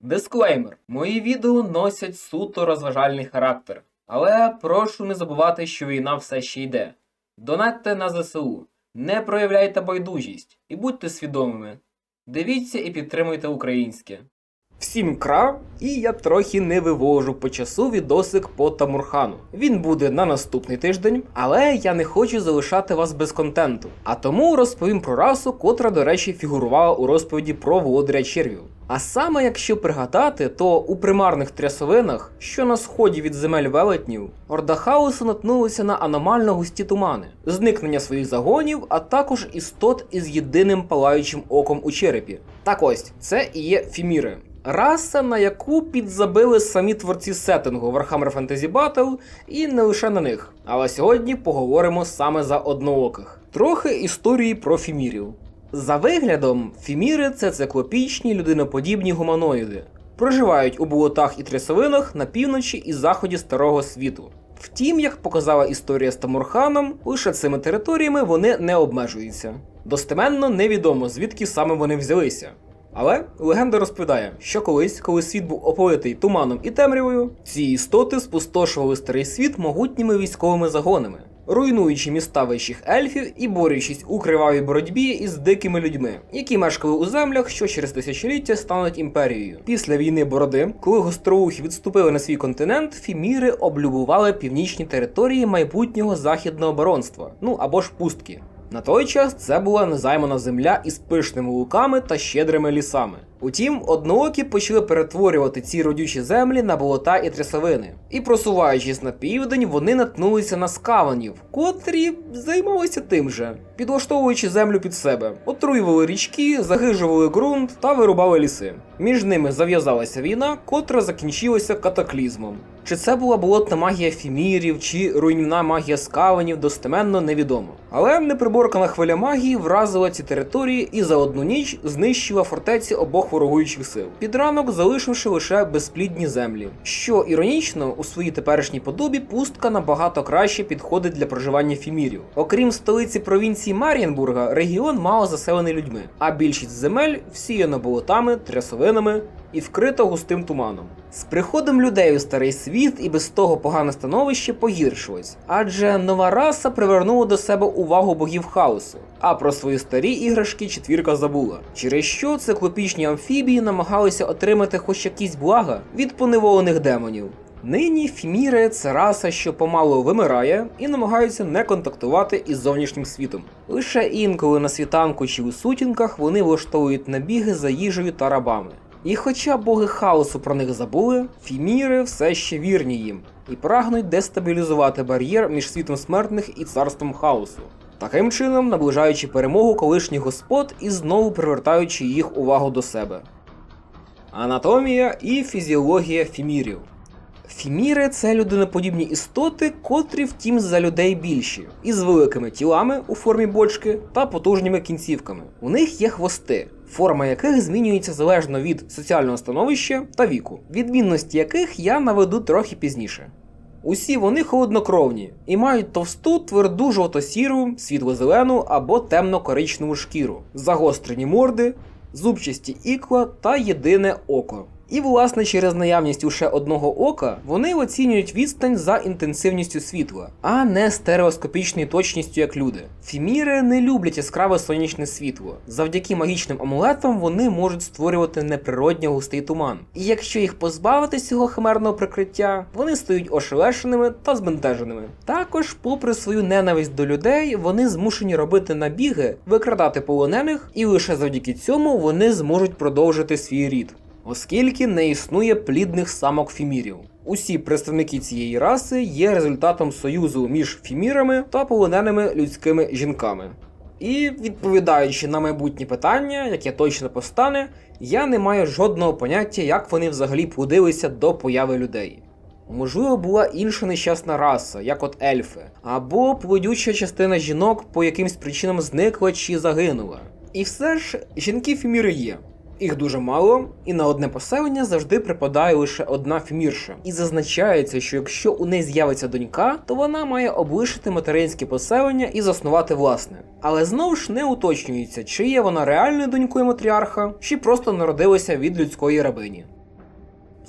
Дисклеймер. Мої відео носять суто розважальний характер. Але прошу не забувати, що війна все ще йде. Донатьте на ЗСУ, не проявляйте байдужість і будьте свідомими. Дивіться і підтримуйте українське. Всім кра, і я трохи не вивожу по часу відосик по Тамурхану. Він буде на наступний тиждень, але я не хочу залишати вас без контенту. А тому розповім про расу, котра, до речі, фігурувала у розповіді про володаря червів. А саме, якщо пригадати, то у примарних трясовинах, що на сході від земель велетнів, Орда Хаосу наткнулися на аномально густі тумани, зникнення своїх загонів, а також істот із єдиним палаючим оком у черепі. Так ось, це і є фіміри. Раса, на яку підзабили самі творці сеттингу Warhammer Fantasy Battle, і не лише на них. Але сьогодні поговоримо саме за однооких. Трохи історії про фімірів. За виглядом, фіміри це циклопічні людиноподібні гуманоїди. Проживають у болотах і трясовинах на півночі і заході старого світу. Втім, як показала історія з Тамурханом, лише цими територіями вони не обмежуються. Достеменно невідомо звідки саме вони взялися. Але легенда розповідає, що колись, коли світ був оповитий туманом і темрявою, ці істоти спустошували старий світ могутніми військовими загонами, руйнуючи міста вищих ельфів і борючись у кривавій боротьбі із дикими людьми, які мешкали у землях, що через тисячоліття стануть імперією. Після війни бороди, коли гостроухи відступили на свій континент, фіміри облюбували північні території майбутнього західного баронства, ну або ж пустки. На той час це була незаймана земля із пишними луками та щедрими лісами. Утім, одноокі почали перетворювати ці родючі землі на болота і трясовини. І просуваючись на південь, вони наткнулися на скаванів, котрі займалися тим же, підлаштовуючи землю під себе, отруювали річки, загижували ґрунт та вирубали ліси. Між ними зав'язалася війна, котра закінчилася катаклізмом. Чи це була болотна магія фімірів, чи руйнівна магія скаванів, достеменно невідомо. Але неприборкана хвиля магії вразила ці території і за одну ніч знищила фортеці обох ворогуючих сил, під ранок залишивши лише безплідні землі. Що іронічно, у своїй теперішній подобі пустка набагато краще підходить для проживання фімірів. Окрім столиці провінції Мар'їнбурга, регіон мало заселений людьми, а більшість земель всіяно болотами, трясовинами і вкрита густим туманом. З приходом людей у старий світ і без того погане становище погіршилось, адже нова раса привернула до себе увагу богів хаосу, а про свої старі іграшки четвірка забула. Через що циклопічні амфібії намагалися отримати хоч якісь блага від поневолених демонів. Нині фіміри це раса, що помалу вимирає і намагаються не контактувати із зовнішнім світом. Лише інколи на світанку чи у сутінках вони влаштовують набіги за їжею та рабами. І хоча боги хаосу про них забули, фіміри все ще вірні їм і прагнуть дестабілізувати бар'єр між світом смертних і царством хаосу, таким чином наближаючи перемогу колишніх господ і знову привертаючи їх увагу до себе. Анатомія і фізіологія фімірів. Фіміри це людиноподібні істоти, котрі втім за людей більші, із великими тілами у формі бочки та потужними кінцівками. У них є хвости, форма яких змінюється залежно від соціального становища та віку, відмінності яких я наведу трохи пізніше. Усі вони холоднокровні і мають товсту, тверду жовто-сіру, світло-зелену або темно-коричневу шкіру, загострені морди, зубчасті ікла та єдине око. І, власне, через наявність лише одного ока вони оцінюють відстань за інтенсивністю світла, а не стереоскопічною точністю, як люди. Фіміри не люблять яскраве сонячне світло. Завдяки магічним амулетам вони можуть створювати неприродньо густий туман. І якщо їх позбавити цього химерного прикриття, вони стають ошелешеними та збентеженими. Також, попри свою ненависть до людей, вони змушені робити набіги, викрадати полонених, і лише завдяки цьому вони зможуть продовжити свій рід оскільки не існує плідних самок фімірів. Усі представники цієї раси є результатом союзу між фімірами та полоненими людськими жінками. І відповідаючи на майбутні питання, яке точно постане, я не маю жодного поняття, як вони взагалі плодилися до появи людей. Можливо, була інша нещасна раса, як от ельфи, або плодюча частина жінок по якимсь причинам зникла чи загинула. І все ж жінки фіміри є. Їх дуже мало, і на одне поселення завжди припадає лише одна фімірша. І зазначається, що якщо у неї з'явиться донька, то вона має облишити материнське поселення і заснувати власне. Але знову ж не уточнюється, чи є вона реальною донькою матріарха, чи просто народилася від людської рабині.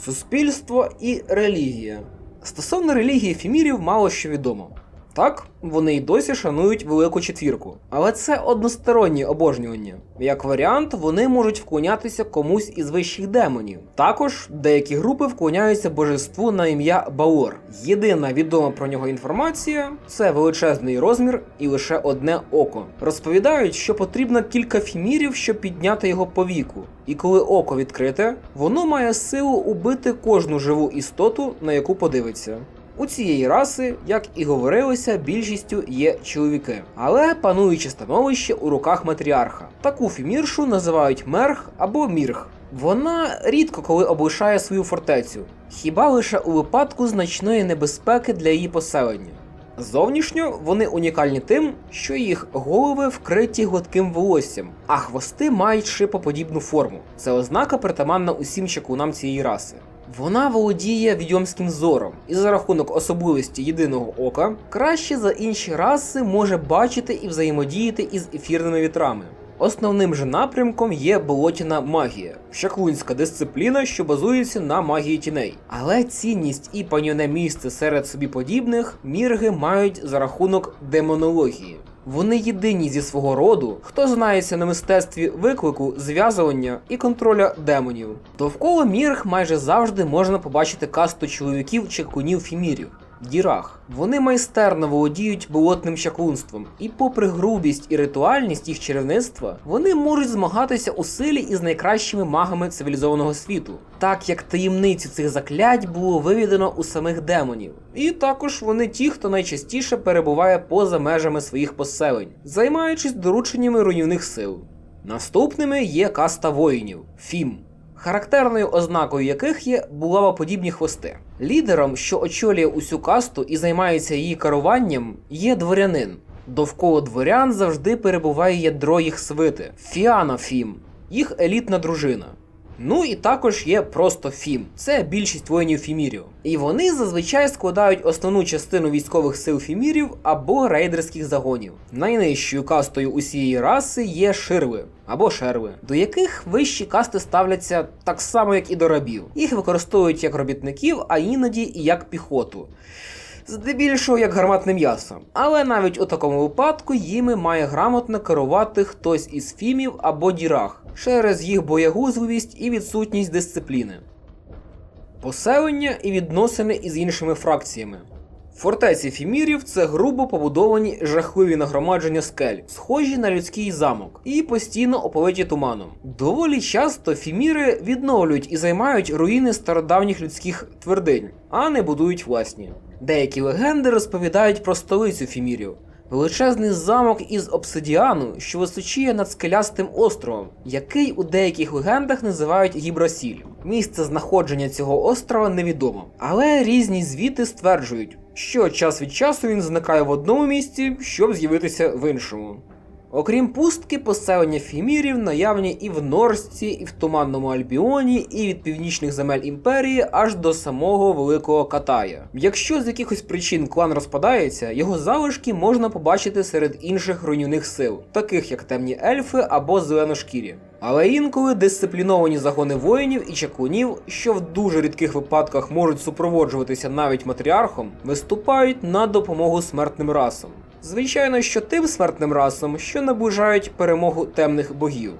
Суспільство і релігія. Стосовно релігії фімірів мало що відомо. Так, вони й досі шанують велику четвірку, але це одностороннє обожнювання. Як варіант, вони можуть вклонятися комусь із вищих демонів. Також деякі групи вклоняються божеству на ім'я Баор. Єдина відома про нього інформація це величезний розмір і лише одне око. Розповідають, що потрібно кілька фімірів, щоб підняти його по віку. І коли око відкрите, воно має силу убити кожну живу істоту, на яку подивиться. У цієї раси, як і говорилося, більшістю є чоловіки, але пануюче становище у руках матріарха. Таку фіміршу називають мерх або мірх. Вона рідко коли облишає свою фортецю, хіба лише у випадку значної небезпеки для її поселення. Зовнішньо вони унікальні тим, що їх голови вкриті гладким волоссям, а хвости мають шипоподібну форму. Це ознака притаманна усім чаклунам цієї раси. Вона володіє відьомським зором і за рахунок особливості єдиного ока краще за інші раси може бачити і взаємодіяти із ефірними вітрами. Основним же напрямком є болотяна магія, шаклунська дисципліна, що базується на магії тіней. Але цінність і панівне місце серед собі подібних мірги мають за рахунок демонології. Вони єдині зі свого роду, хто знається на мистецтві виклику, зв'язування і контроля демонів. Довкола мірг майже завжди можна побачити касту чоловіків чи кунів фімірів. Дірах. Вони майстерно володіють болотним чаклунством, і попри грубість і ритуальність їх чарівництва, вони можуть змагатися у силі із найкращими магами цивілізованого світу, так як таємниці цих заклять було виведено у самих демонів. І також вони ті, хто найчастіше перебуває поза межами своїх поселень, займаючись дорученнями руйнівних сил. Наступними є каста воїнів Фім характерною ознакою яких є булавоподібні хвости. Лідером, що очолює усю касту і займається її керуванням, є дворянин. Довкола дворян завжди перебуває ядро їх свити Фіанофім, їх елітна дружина. Ну і також є просто Фім. Це більшість воїнів Фімірів. І вони зазвичай складають основну частину військових сил Фімірів або рейдерських загонів. Найнижчою кастою усієї раси є ширви або шерви, до яких вищі касти ставляться так само, як і до рабів. Їх використовують як робітників, а іноді і як піхоту. Здебільшого як гарматне м'ясо. Але навіть у такому випадку їми має грамотно керувати хтось із фімів або дірах через їх боягузливість і відсутність дисципліни. Поселення і відносини із іншими фракціями. Фортеці фімірів це грубо побудовані жахливі нагромадження скель, схожі на людський замок, і постійно оповиті туманом. Доволі часто фіміри відновлюють і займають руїни стародавніх людських твердинь, а не будують власні. Деякі легенди розповідають про столицю фімірів. Величезний замок із обсидіану, що височіє над скелястим островом, який у деяких легендах називають Гібросіль. Місце знаходження цього острова невідомо, але різні звіти стверджують, що час від часу він зникає в одному місці, щоб з'явитися в іншому. Окрім пустки, поселення фімірів наявні і в Норсці, і в Туманному Альбіоні, і від північних земель імперії аж до самого Великого Катая. Якщо з якихось причин клан розпадається, його залишки можна побачити серед інших руйнівних сил, таких як темні ельфи або зеленошкірі. Але інколи дисципліновані загони воїнів і чаклунів, що в дуже рідких випадках можуть супроводжуватися навіть матріархом, виступають на допомогу смертним расам. Звичайно, що тим смертним расам, що наближають перемогу темних богів.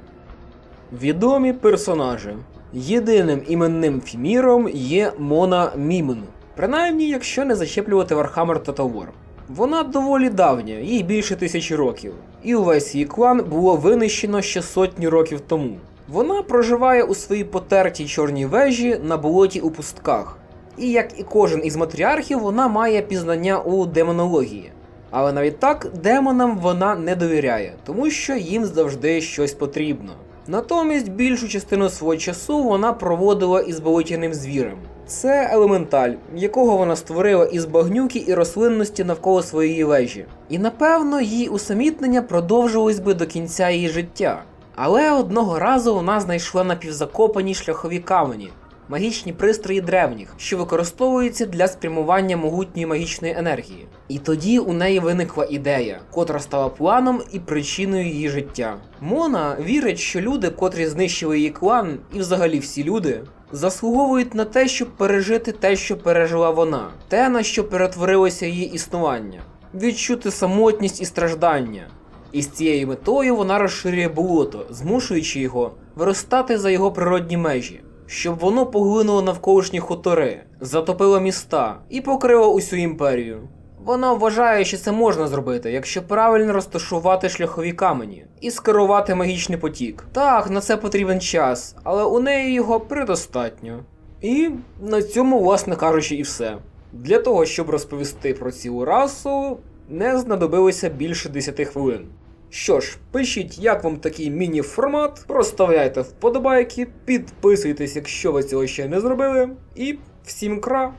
Відомі персонажі. Єдиним іменним фіміром є Мона Мімн, принаймні, якщо не зачеплювати Вархаммер Total War. Вона доволі давня, їй більше тисячі років, і увесь її клан було винищено ще сотні років тому. Вона проживає у своїй потертій чорній вежі на болоті у пустках. І як і кожен із матріархів, вона має пізнання у демонології. Але навіть так демонам вона не довіряє, тому що їм завжди щось потрібно. Натомість більшу частину свого часу вона проводила із болотяним звірем. Це елементаль, якого вона створила із багнюки і рослинності навколо своєї вежі. І напевно її усамітнення продовжилось би до кінця її життя. Але одного разу вона знайшла напівзакопані шляхові камені, магічні пристрої древніх, що використовуються для спрямування могутньої магічної енергії. І тоді у неї виникла ідея, котра стала планом і причиною її життя. Мона вірить, що люди, котрі знищили її клан, і взагалі всі люди, заслуговують на те, щоб пережити те, що пережила вона, те, на що перетворилося її існування, відчути самотність і страждання. І з цією метою вона розширює болото, змушуючи його виростати за його природні межі, щоб воно поглинуло навколишні хутори, затопило міста і покрило усю імперію. Вона вважає, що це можна зробити, якщо правильно розташувати шляхові камені і скерувати магічний потік. Так, на це потрібен час, але у неї його предостатньо. І на цьому, власне кажучи, і все. Для того, щоб розповісти про цілу расу, не знадобилося більше 10 хвилин. Що ж, пишіть, як вам такий міні-формат, проставляйте вподобайки, підписуйтесь, якщо ви цього ще не зробили, і всім кра!